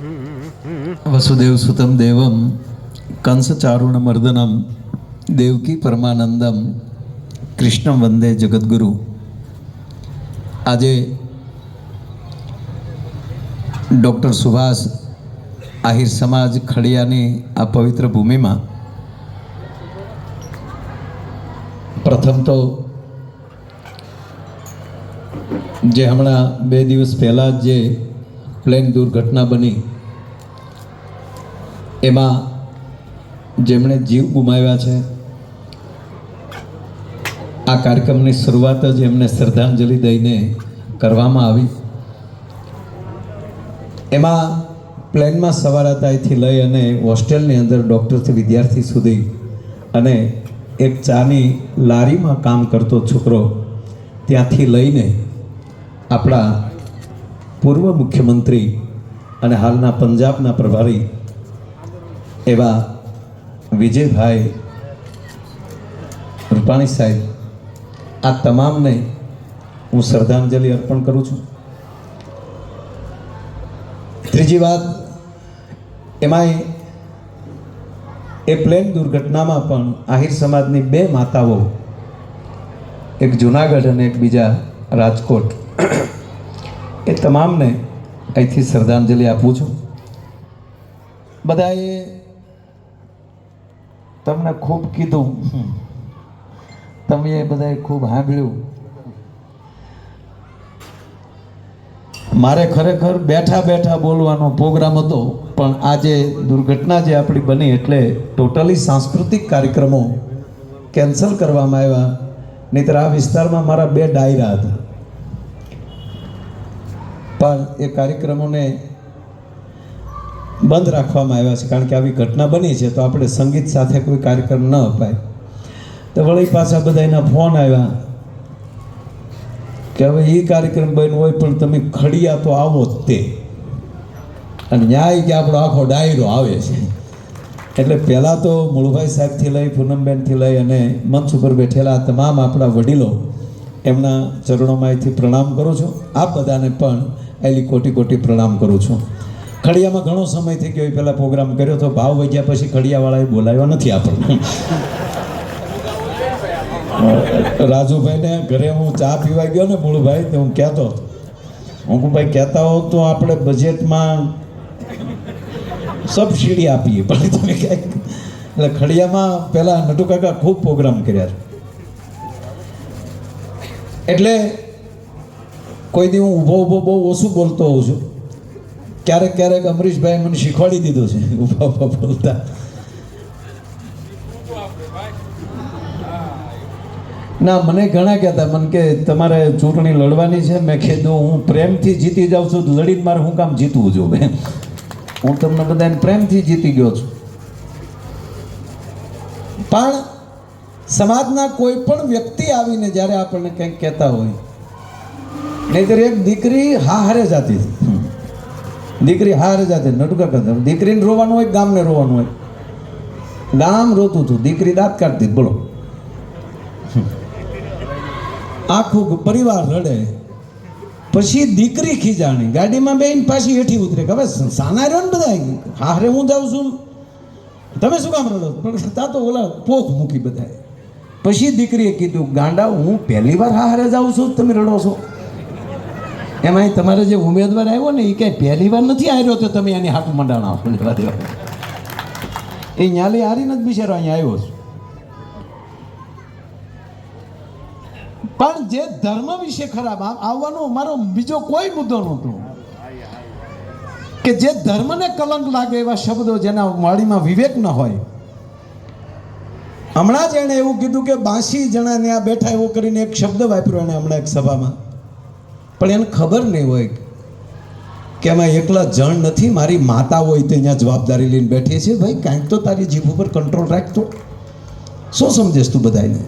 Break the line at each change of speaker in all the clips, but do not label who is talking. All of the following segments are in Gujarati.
વસુદેવ સુતમ દેવમ કંસચારુણ મર્દનમ દેવકી પરમાનંદમ કૃષ્ણ વંદે જગદગુરુ આજે ડૉક્ટર સુભાષ આહિર સમાજ ખડિયાની આ પવિત્ર ભૂમિમાં પ્રથમ તો જે હમણાં બે દિવસ પહેલાં જ પ્લેન દુર્ઘટના બની. એમાં જેમણે જીવ ગુમાવ્યા છે, આ કાર્યક્રમની શરૂઆત જ એમને શ્રદ્ધાંજલિ દઈને કરવામાં આવી. એમાં પ્લેનમાં સવાર હતા એથી લઈ અને હોસ્ટેલની અંદર ડૉક્ટરથી વિદ્યાર્થી સુધી અને એક ચાની લારીમાં કામ કરતો છોકરો ત્યાંથી લઈને આપણા પૂર્વ મુખ્યમંત્રી અને હાલના પંજાબના પ્રભારી એવા વિજયભાઈ રૂપાણી સાહેબ, આ તમામને હું શ્રદ્ધાંજલિ અર્પણ કરું છું. ત્રીજી વાત, એમાંય એ પ્લેન દુર્ઘટનામાં પણ આહિર સમાજની બે માતાઓ, એક જુનાગઢ અને એક બીજા રાજકોટ એ તમામને અહીંથી શ્રદ્ધાંજલિ આપું છું. બધાએ તમને ખૂબ કીધું. તમે બધાએ ખૂબ સાંભળ્યું. મારે ખરેખર બેઠા બેઠા બોલવાનો પ્રોગ્રામ હતો, પણ આજે દુર્ઘટના જે આપણી બની એટલે ટોટલી સાંસ્કૃતિક કાર્યક્રમો કેન્સલ કરવામાં આવ્યા. નહીતર આ વિસ્તારમાં મારા બે ડાયરા હતા. પણ એ કાર્યક્રમોને બંધ રાખવામાં આવ્યા છે. કારણ કે આવી ઘટના બની છે, તો આપણે સંગીત સાથે કોઈ કાર્યક્રમ ન અપાય. તો વળી પાછા બધા એના ફોન આવ્યા કે હવે એ કાર્યક્રમ બન્યો હોય પણ તમે ખડિયા તો આવો જ તે. અને ન્યાય કે આપણો આખો ડાયરો આવે છે. એટલે પહેલાં તો મૂળભાઈ સાહેબથી લઈ, પૂનમબેનથી લઈ અને મંચ ઉપર બેઠેલા તમામ આપણા વડીલો એમના ચરણોમાં અહીંથી પ્રણામ કરું છું. આપ બધાને પણ એલી કોટી કોટી પ્રણામ કરું છું. ખડિયામાં ઘણો સમય થઈ ગયો, એ પહેલાં પ્રોગ્રામ કર્યો તો ભાવ વગ્યા પછી ખડિયાવાળાએ બોલાવ્યા નથી આપણને. રાજુભાઈને ઘરે હું ચા પીવા ગયો ને મૂળભાઈ તો હું કહેતો અંકુભાઈ કહેતા હો તો આપણે બજેટમાં સબસિડી આપીએ. પણ તમે ક્યાંક એટલે ખડિયામાં પહેલાં નટુ કાકા ખૂબ પ્રોગ્રામ કર્યા છે. એટલે કોઈ દી હું ઊભો ઊભો બહુ ઓછું બોલતો હોઉં છું. ક્યારેક ક્યારેક અમરીશભાઈ મને શીખવાડી દીધું છે. ઊભા ઊભા બોલતા. ના, મને ઘણા કહેતા મને કે તમારે ચૂંટણી લડવાની છે. મેં કીધું, હું પ્રેમથી જીતી જાઉં છું. લડીને મારે હું કામ જીતવું બેન? હું તમને બધાને પ્રેમથી જીતી ગયો છું. પણ સમાજના કોઈ પણ વ્યક્તિ આવીને જ્યારે આપણને કંઈક કહેતા હોય, નહીતર એક દીકરી હા હારે જાતી દીકરી હારે જાતી નટુકા કરતા દીકરીને રોવાનું હોય ગામને રોવાનું હોય? ગામ રોતું હતું. દીકરી દાંત કાઢતી બોલો. આખું પરિવાર રડે. પછી દીકરી ખીજાણી. ગાડીમાં બેન પાછી હેઠી ઉતરે હવે સાના રહ્યો ને બધા હારે હું જાઉં છું? તમે શું કામ રડો પણ તા તો ઓલા પોખ મૂકી બધાએ. પછી દીકરીએ કીધું, ગાંડા, હું પહેલી વાર હારે જાઉં છું, તમે રડો છો. એમાં તમારે જે ઉમેદવાર આવ્યો ને એ કંઈ પહેલી વાર નથી આવ્યો તો તમે એની હાથ મંડાણા દેવા એ ન્યાલી હારીને જ બિચારો અહીંયા આવ્યો છે. પણ જે ધર્મ વિશે ખરાબ આમ આવવાનો મારો બીજો કોઈ મુદ્દો નહોતો. કે જે ધર્મને કલંક લાગે એવા શબ્દો જેના વાણીમાં વિવેક ન હોય હમણાં જ એણે એવું કીધું કે બાંસી જણા આ બેઠા એવો કરીને એક શબ્દ વાપર્યો એણે હમણાં એક સભામાં. પણ એને ખબર નહીં હોય કે એમાં એકલા જણ નથી, મારી માતા હોય તે અહીંયા જવાબદારી લઈને બેઠી છે. ભાઈ, કાંઈક તો તારી જીભ ઉપર કંટ્રોલ રાખતો શું સમજેશ તું બધાને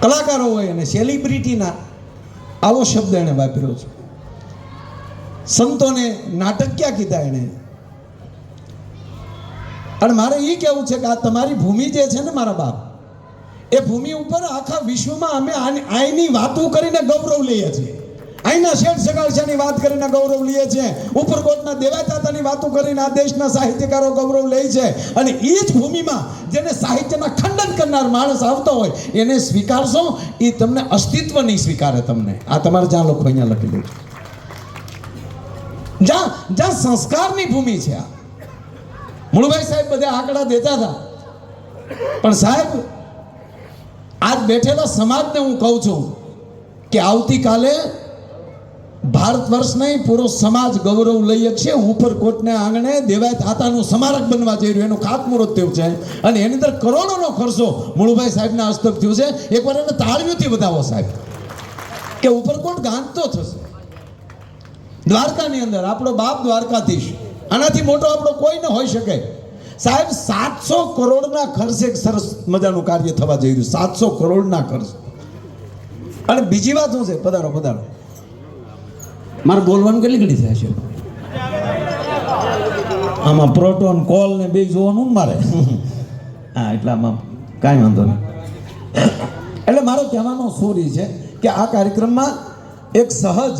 કલાકારો હોય અને સેલિબ્રિટીના આવો શબ્દ એણે વાપર્યો છે. સંતોને નાટક ક્યાં કીધા એણે? અને મારે એ કહેવું છે કે આ તમારી ભૂમિ જે છે ને મારા બાપ, એ ભૂમિ ઉપર આખા વિશ્વમાં અમે આની વાતો કરીને ગૌરવ લઈએ છીએ. અહીંના શેઠ સગાળશાની વાત કરીને ગૌરવ લઈએ છીએ. ઉપરકોટના દેવાતાતાની વાતો કરીને આ દેશના સાહિત્યકારો ગૌરવ લે છે. અને એ જ ભૂમિમાં જેને સાહિત્યના ખંડન કરનાર માણસ આવતો હોય, એને સ્વીકારશો, એ તમને અસ્તિત્વ નહીં સ્વીકારે તમને. આ તમારે જ્યાં લોકો અહીંયા લખી દેજો. જ્યાં જ્યાં સંસ્કારની ભૂમિ છે આ. મુળભાઈ સાહેબ બધા આંકડા દેતા હતા. પણ સાહેબ, આજ બેઠેલા સમાજને હું કહું છું કે આવતીકાલે ભારત વર્ષ નહીં, પૂરો સમાજ ગૌરવ લઈએ છીએ. ઉપરકોટને આંગણે દેવાય તાતાનું સ્મારક બનવા જઈ રહ્યું. એનું ખાતમુહૂર્ત થયું છે. અને એની અંદર કરોડોનો ખર્ચો મુળુભાઈ સાહેબના હસ્તક થયું છે. એકવાર એને તાળીઓથી બતાવો સાહેબ. કે ઉપરકોટ ગાંધતો થશે. દ્વારકાની અંદર, આપણો બાપ દ્વારકાધીશ. આનાથી મોટો આપણો કોઈ ન હોઈ શકે. સાહેબ સાતસો કરોડના ખર્ચે એક સરસ મજાનું કાર્ય થવા જઈ રહ્યું. સાતસો કરોડના ખર્ચ. અને બીજી વાત શું છે? પધારો પધારો. મારે બોલવાનું કેટલી ઘડી થાય છે? આમાં પ્રોટોન કોલ ને બે જોવાનું મારે. હા એટલે આમાં કાંઈ વાંધો નહીં. એટલે મારો કહેવાનો સોરી છે કે આ કાર્યક્રમમાં એક સહજ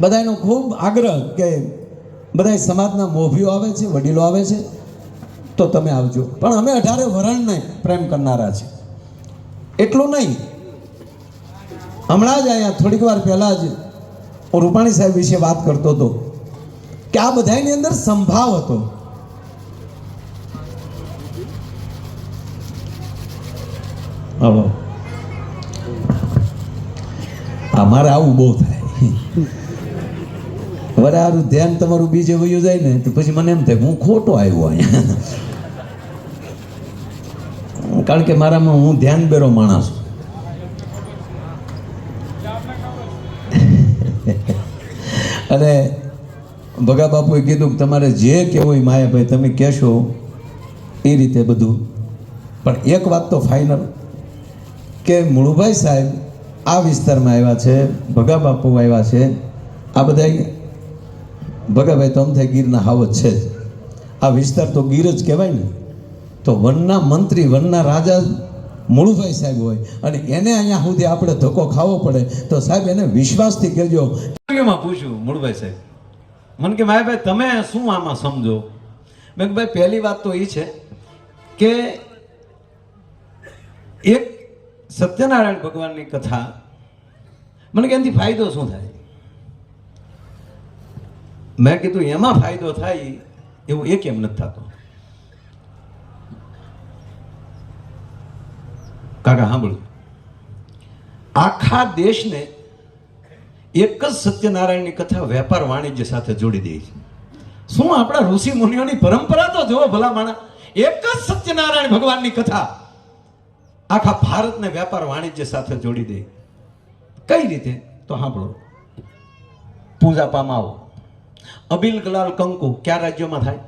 બધાનો ખૂબ આગ્રહ કે બધા સમાજના મોભીઓ આવે છે, વડીલો આવે છે, તો તમે આવજો. પણ અમે અઢારે વરણને પ્રેમ કરનારા છે એટલું નહીં. હમણાં જ અહીંયા થોડીક વાર પહેલાં જ હું રૂપાણી સાહેબ વિશે વાત કરતો હતો કે આ બધાની અંદર સંભાવ હતો. હવે અમારે આવું બહુ થાય. વરે આરું ધ્યાન તમારું બીજે વયું જાય ને, તો પછી મને એમ થાય હું ખોટો આવ્યો અહીંયા. કારણ કે મારામાં હું ધ્યાન બેરો માણસ. છું. અને ભગા બાપુએ કીધું કે તમારે જે કહેવું હોય માયાભાઈ, તમે કહેશો એ રીતે બધું. પણ એક વાત તો ફાઇનલ કે મુળુભાઈ સાહેબ આ વિસ્તારમાં આવ્યા છે, ભગા બાપુ આવ્યા છે. આ બધા ભગાભાઈ તો અમથે ગીરના હાવત છે. જ આ વિસ્તાર તો ગીર જ કહેવાય ને. તો વનના મંત્રી, વનના રાજા મુળુભાઈ સાહેબ હોય અને એને અહીંયા સુધી આપણે ધક્કો ખાવો પડે, તો સાહેબ એને વિશ્વાસથી કહેજો. માં પૂછ્યું મૂળભાઈ સાહેબ? મને કે ભાઈ ભાઈ તમે શું આમાં સમજો? મેં કે ભાઈ, પહેલી વાત તો એ છે કે એક સત્યનારાયણ ભગવાનની કથા, મને કે એનાથી ફાયદો શું થાય? મેં કીધું, એમાં ફાયદો થાય? એવું એક એમ નથી થતો. કાકા, સાંભળો. આખા દેશને એક જ સત્યનારાયણની કથા વેપાર વાણિજ્ય સાથે જોડી દે છે. શું આપણા ઋષિ મુનિઓની પરંપરા તો જુઓ ભલા માણા એક જ સત્યનારાયણ ભગવાનની કથા આખા ભારતને વેપાર વાણિજ્ય સાથે જોડી દે. કઈ રીતે? તો સાંભળો. પૂજા પામાવો અબિલ ગલાલ કંકુ કયા રાજ્યોમાં થાય?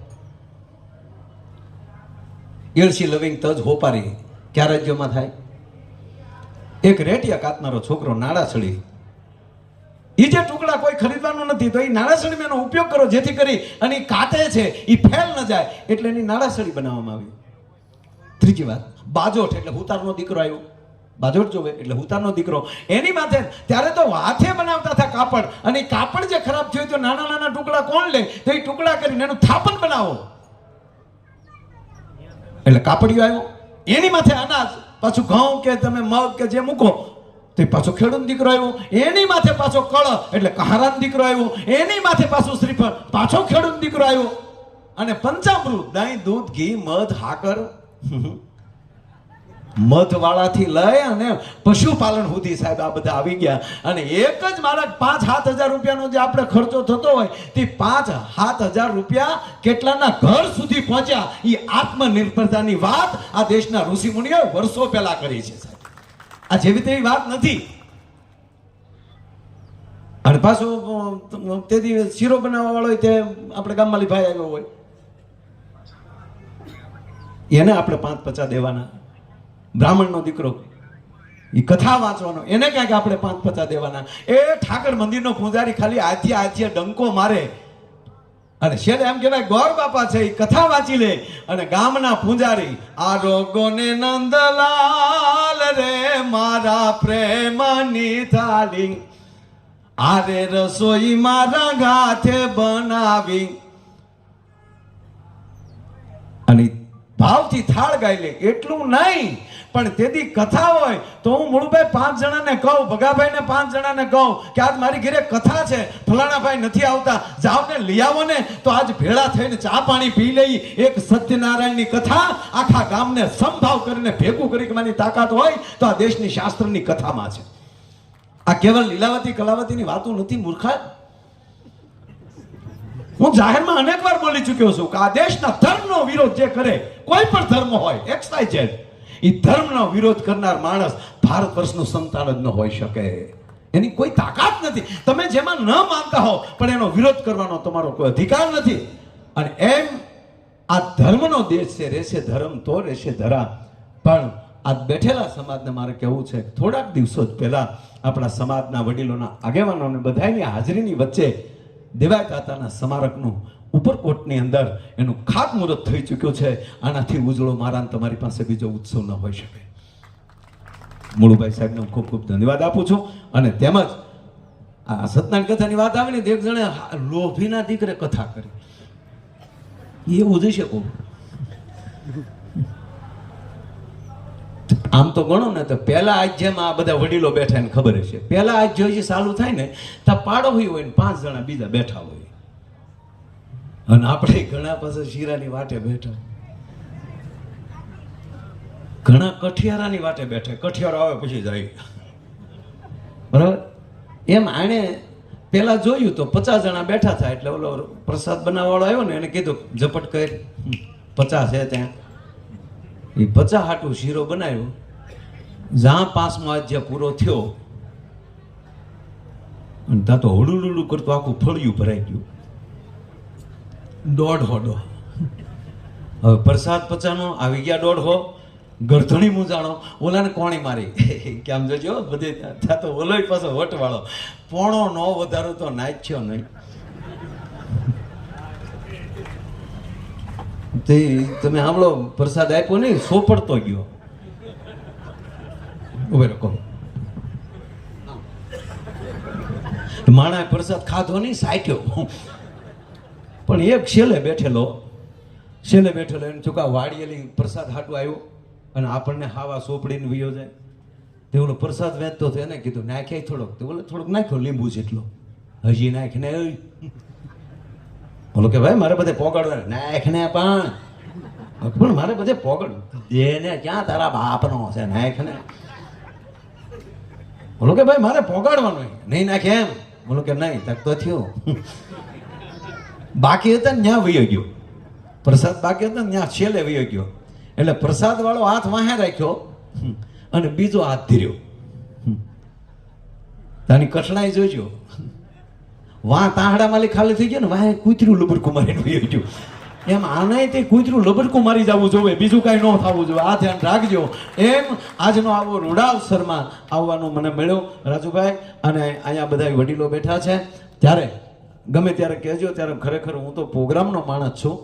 એળસી લવિંગ તજ હોપારી કયા રાજ્યોમાં થાય? એક રેટિયા કાતનારો છોકરો નાળાસળી એ જે ટુકડા કોઈ ખરીદવાનો નથી, તો એ નાળાસળી એનો ઉપયોગ કરો, જેથી કરી અને કાટે છે એ ફેલ ન જાય, એટલે એની નાળાસળી બનાવવામાં આવી. ત્રીજી વાત, બાજોઠ, એટલે હુતારનો દીકરો આવ્યો. બાજોઠ જોવે, એટલે હુતાનો દીકરો. એની માથે ત્યારે તો હાથે બનાવતા હતા કાપડ. અને કાપડ જે ખરાબ થયું તો નાના નાના ટુકડા કોણ લે? તો એ ટુકડા કરીને એનું થાપણ બનાવો. એટલે કાપડિયો આવ્યો. એની માથે અનાજ, પાછું ઘઉં કે તમે મગ કે જે મૂકો, તો પાછો ખેડૂત દીકરો આવ્યો. એની માથે પાછો કળ, એટલે કહારાન દીકરો આવ્યો. એની માથે પાછું શ્રીફળ, પાછો ખેડૂત દીકરો આવ્યો. અને પંચામૃત દહીં દૂધ, ઘી, મધ, હાકર. મધ વાળાથી લઈ અને પશુપાલન સુધી સાહેબ આ બધા આવી ગયા. અને એક જ મારા પાંચ સાત હજાર રૂપિયાનો જે આપણે ખર્ચો થતો હોય, તે પાંચ સાત હજાર રૂપિયા કેટલાના ઘર સુધી પહોંચ્યા. એ આત્મનિર્ભરતાની વાત આ દેશના ઋષિ મુનિઓએ વર્ષો પહેલા કરી છે સાહેબ. આ જેવી તેવી વાત નથી. અને પાછો તેથી શીરો બનાવવા વાળો તે આપણે ગામમાં ભાઈ આવ્યો હોય. એને આપણે પાંચ પચાસ દેવાના. બ્રાહ્મણનો દીકરો. એ કથા વાંચવાનો. એને ક્યાંક આપણે પાંચ પચાસ દેવાના. એ ઠાકર મંદિરનો પૂજારી ખાલી આથિયા આથિયા ડંકો મારે. અને છેલ્લે એમ કહેવાય, ગોર બાપા છે એ કથા વાંચી લે. અને ગામના પૂજારી, આ રોગોને નંદલાલ રે, મારા પ્રેમની થાળી આરે રસોઈ મારા ગાથે બનાવી. અને ભાવથી થાળ ગાઈ લે. એટલું નહીં. પણ તેથી કથા હોય તો હું મૂળભાઈ પાંચ જણાને કહું, ભગાભાઈને પાંચ જણાને કહું કે આજ મારી ઘરે કથા છે, ફલાણાભાઈ નથી આવતા જાઓ ને લઈ આવો ને, તો આજ ભેળા થઈને ચા પાણી પી લઈ, એક સત્યનારાયણની કથા આખા ગામને સંભાવ કરીને ભેગું કરી મારી તાકાત હોય તો આ દેશની શાસ્ત્રની કથામાં છે. આ કેવલ લીલાવતી કલાવતીની વાતો નથી, મૂર્ખા? હું જાહેરમાં અનેક વાર બોલી ચૂક્યો છું કે આ દેશના ધર્મનો વિરોધ જે કરે, કોઈ પણ ધર્મ હોય એક્સ વાય ઝેડ એ ધર્મનો વિરોધ કરનાર માણસ ભારત વર્ષનું સંતાન જ ન હોઈ શકે. એની કોઈ તાકાત નથી. તમે જેમાં ન માનતા હો, પણ એનો વિરોધ કરવાનો તમારો કોઈ અધિકાર નથી. અને એમ આ ધર્મનો દેશ છે રહેશે ધર્મ તો રહેશે ધરા. પણ આ બેઠેલા સમાજને મારે કહેવું છે થોડાક દિવસો જ પહેલા આપણા સમાજના વડીલોના આગેવાનો અને બધાની હાજરીની વચ્ચે દેવાય કાતાના સ્મારકનું ઉપરકોટની અંદર એનું ખાતમુહૂર્ત થઈ ચૂક્યું છે. આનાથી ઉજળો મારા અને તમારી પાસે બીજો ઉત્સવ ન હોઈ શકે. મુળુભાઈ સાહેબને હું ખૂબ ખૂબ ધન્યવાદ આપું છું અને તેમજ આ સત્યનારાયણ કથાની વાત આવે ને એક જણે લોભીના દીકરે કથા કરી. એવું જઈ શકો? આમ તો ગણો ને તો પહેલા આજ જેમ આ બધા વડીલો બેઠા એને ખબર હશે. પહેલા આજ જો ચાલુ થાય ને ત્યાં પાડો હોય ને પાંચ જણા બીજા બેઠા હોય. અને આપણે ઘણા પાસે શીરાની વાટે બેઠા. ઘણા કઠિયારાની વાટે બેઠે. કઠિયારો આવે પછી જાય. બરાબર? એમ આણે પેલા જોયું તો પચાસ જણા બેઠા થાય એટલે ઓલો પ્રસાદ બનાવવાળો આવ્યો ને એને કીધું, ઝપટ કરી. પચાસ છે ત્યાં. એ હાટું શીરો બનાવ્યો. જ્યાં પાંચમો અધ્યાય પૂરો થયો અને ત્યાં તો હળુલુલું કરતું આખું ફળિયું ભરાઈ ગયું. દોઢ હો હવે પ્રસાદ પચાનો આવી ગયા દોઢ હો. ગરધણી મૂંઝાણો. ઓલાને કોણી મારી? કે આમ જોજો બધે ત્યાં તો ઓલોય પાછો વટવાળો. પોણો નો વધારો તો નાચ્યો નહીં. તે તમે સાંભળો, પ્રસાદ આપ્યો નહીં, સોપડતો ગયો. ઉભે રહો માણા પ્રસાદ ખાધો નહીં સાચ્યો પણ એક છેલ્લે બેઠેલો છેલ્લે બેઠેલો એને ચૂકા વાળીએલી પ્રસાદ હાટું આવ્યો અને આપણને હાવા સોપડીને વયો જાય. તે ઓલો પ્રસાદ વેચતો હતો, એને કીધું નાખ્યા થોડોક. તો બોલે થોડોક નાખ્યો લીંબુ જેટલો. હજી નાખને બોલો કે ભાઈ, મારે બધે પોગાડવા નાખને પણ. પણ મારે બધે પોગડ દેને ક્યાં તારા બાપનો છે? નાખને બોલો કે ભાઈ, મારે પોગાડવાનું નહીં નાખે એમ. બોલો કે નહીં, તક તો થયું. બાકી હતા ને ત્યાં વયો ગયો. પ્રસાદ બાકી હતા ને ત્યાં છેલ્લે વયો ગયો. એટલે પ્રસાદ વાળો હાથ વાહે રાખ્યો અને બીજો હાથ ધીર્યો. તાની કઠણાઈ જોજો વાહ તાહડા માલી ખાલી થઈ ગયો ને, વાહ કૂતરું લબડકું મારીને વયો ગયું એમ આને તે કૂતરું લબડકું મારી જવું જોવે બીજું કાંઈ ન થવું જોઈએ. આ ધ્યાન રાખજો. એમ આજનો આવો રૂડાવ શર્મા આવવાનો મને મળ્યો. રાજુભાઈ, અને અહીંયા બધા વડીલો બેઠા છે. ત્યારે ગમે ત્યારે કહેજો, ત્યારે ખરેખર હું તો પ્રોગ્રામનો માણસ છું.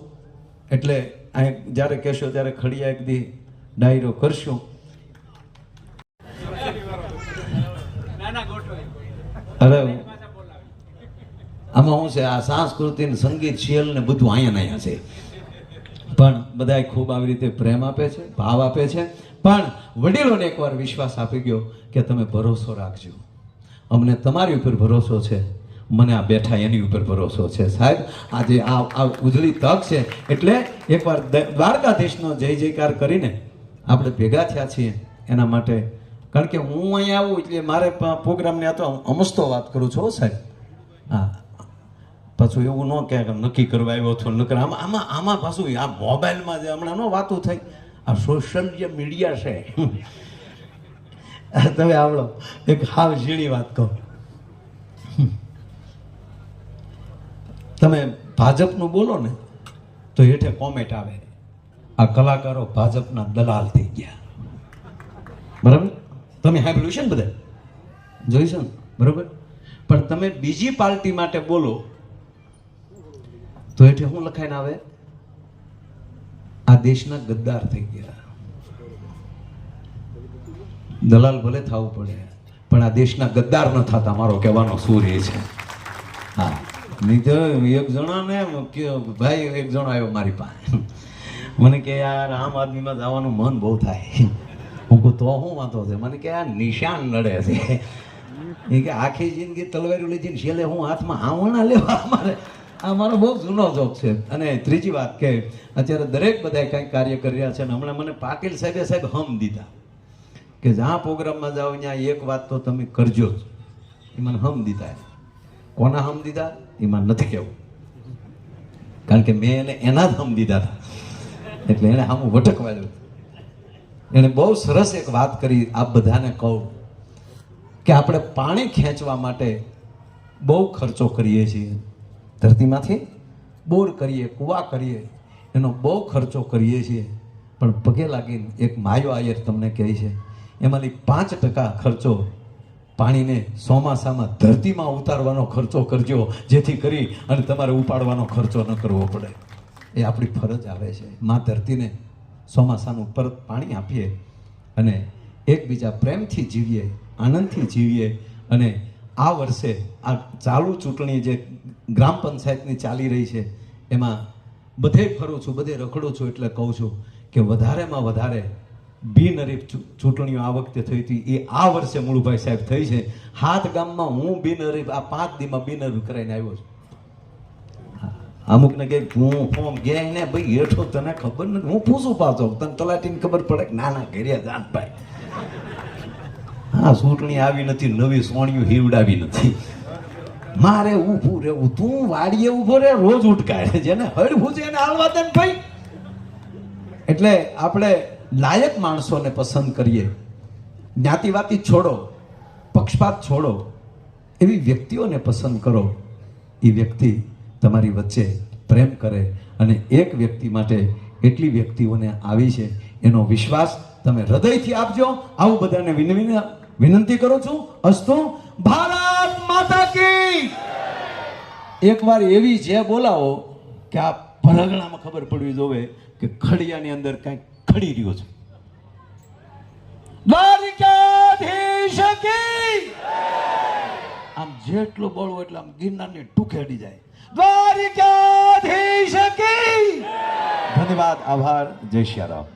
એટલે અહીં જ્યારે કહેશો ત્યારે ખડિયા એક દી ડાયરો કરશું. અરે આમાં શું છે, આ સંસ્કૃતિ સંગીત શિયલ ને બધું અહીંયા અહીંયા છે. પણ બધાય ખૂબ આવી રીતે પ્રેમ આપે છે, ભાવ આપે છે. પણ વડીલોને એકવાર વિશ્વાસ આપી ગયો કે તમે ભરોસો રાખજો. અમને તમારી ઉપર ભરોસો છે, મને આ બેઠા એની ઉપર ભરોસો છે. સાહેબ, આજે આ આ ઉજળી તક છે, એટલે એકવાર દ્વારકાધીશનો જય જયકાર કરીને આપણે ભેગા થયા છીએ એના માટે. કારણ કે હું અહીંયા આવું એટલે મારે પ્રોગ્રામની આ તો અમસ્તો વાત કરું છું સાહેબ. હા. પાછું એવું ન કે નક્કી કરવા આવ્યો છો, નકર આમાં આમાં આમાં પાછું આ મોબાઈલમાં જે હમણાં ન વાતો થઈ, આ સોશિયલ જે મીડિયા છે તમે આવડો, એક હાવ ઝીણી વાત કહો. તમે ભાજપનું બોલો ને, તો હેઠે કોમેન્ટ આવે. આ કલાકારો ભાજપના દલાલ થઈ ગયા. બરાબર? તમે સાંભળ્યું છે ને બધા? જોઈશું બરાબર? પણ તમે બીજી પાર્ટી માટે બોલો તો એટલે શું લખાઈને આવે? આ દેશના ગદ્દાર થઈ ગયા. દલાલ ભલે થવું પડે,
પણ આ દેશના ગદ્દાર ન થતા, મારો કહેવાનો સૂર એ છે. હા. નહીં તો એક જણાને ભાઈ, એક જણો આવ્યો મારી પાસે. મને કે, યાર, આમ આદમીમાં જવાનું મન બહુ થાય. હું કહું, તો શું વાંધો છે? મને કે, આ નિશાન લડે છે. એ કે, આખી જિંદગી તલવારી લઈ જઈને છેલ્લે હું હાથમાં આવણા લેવા મારે. આ મારો બહુ જૂનો જોક છે. અને ત્રીજી વાત કે અત્યારે દરેક બધા કંઈક કાર્ય કરી રહ્યા છે અને હમણાં મને પાટીલ સાહેબે સાહેબ હમ દીધા કે જ્યાં પ્રોગ્રામમાં જાઓ, ત્યાં એક વાત તો તમે કરજો જ. એ મને હમ દીધા કોના હમ દીધા? એમાં નથી કહેવું. કારણ કે મેં એને એના જ હમ દીધા હતા. એટલે એણે આમ વટકવાયું એણે બહુ સરસ એક વાત કરી, આપ બધાને કહું કે આપણે પાણી ખેંચવા માટે બહુ ખર્ચો કરીએ છીએ. ધરતીમાંથી? બોર કરીએ, કૂવા કરીએ, એનો બહુ ખર્ચો કરીએ છીએ. પણ પગે લાગીને એક માયો આયર તમને કહે છે એમાંથી પાંચ ટકા ખર્ચો પાણીને ચોમાસામાં ધરતીમાં ઉતારવાનો ખર્ચો કરજો, જેથી કરી અને તમારે ઉપાડવાનો ખર્ચો ન કરવો પડે. એ આપણી ફરજ આવે છે. માં ધરતીને ચોમાસાનું પરત પાણી આપીએ અને એકબીજા પ્રેમથી જીવીએ, આનંદથી જીવીએ અને આ વર્ષે આ ચાલુ ચૂંટણી જે ગ્રામ પંચાયતની ચાલી રહી છે. એમાં બધે ફરું છું, બધે રખડું છું એટલે કહું છું કે વધારેમાં વધારે બિનહરીફ ચૂંટણીઓ આ વખતે થઈ હતી. એ આ વર્ષે મૂળભાઈ સાહેબ થઈ છે. હાથ ગામમાં હું બિનહરીફ, આ પાંચ દીમાં બિનહરીફ કરાઈને આવ્યો છું. અમુકને કે હું ફોર્મ ગયા ને ભાઈ હેઠો તને ખબર નથી. હું પૂછું પાછો, તને તલાટીને ખબર પડે કે ના ના ઘેરિયા જાન ભાઈ હા, ચૂંટણી આવી નથી, નવી સોણિયું હીવડાવી નથી. મારે ઊભું રહેવું, તું વાડીએ ઊભો રહે, રોજ ઉટકાય જેને હળવું છે એને હાલવા દે ભાઈ. એટલે આપણે લાયક માણસોને પસંદ કરીએ. જ્ઞાતિવાતી છોડો, પક્ષપાત છોડો, એવી વ્યક્તિઓને પસંદ કરો. એ વ્યક્તિ તમારી વચ્ચે પ્રેમ કરે અને એક વ્યક્તિ માટે એટલી વ્યક્તિઓને આવી છે, એનો વિશ્વાસ તમે હૃદયથી આપજો. આવું બધાને વિનંતી કરું છું. અસ્તુ ભારત માતા કી! એકવાર એવી જે બોલાવો કે આ પરગણામાં ખબર પડવી જોવે કે ખડિયાની અંદર કંઈક ખડી રહ્યો છે. દ્વારિકાધીશ કી! આમ જેટલો બળવો એટલે આમ ગિરનારની ટૂંકે અડી જાય. દ્વારિકાધીશ કી! ધન્યવાદ આભાર જય શ્રી રામ.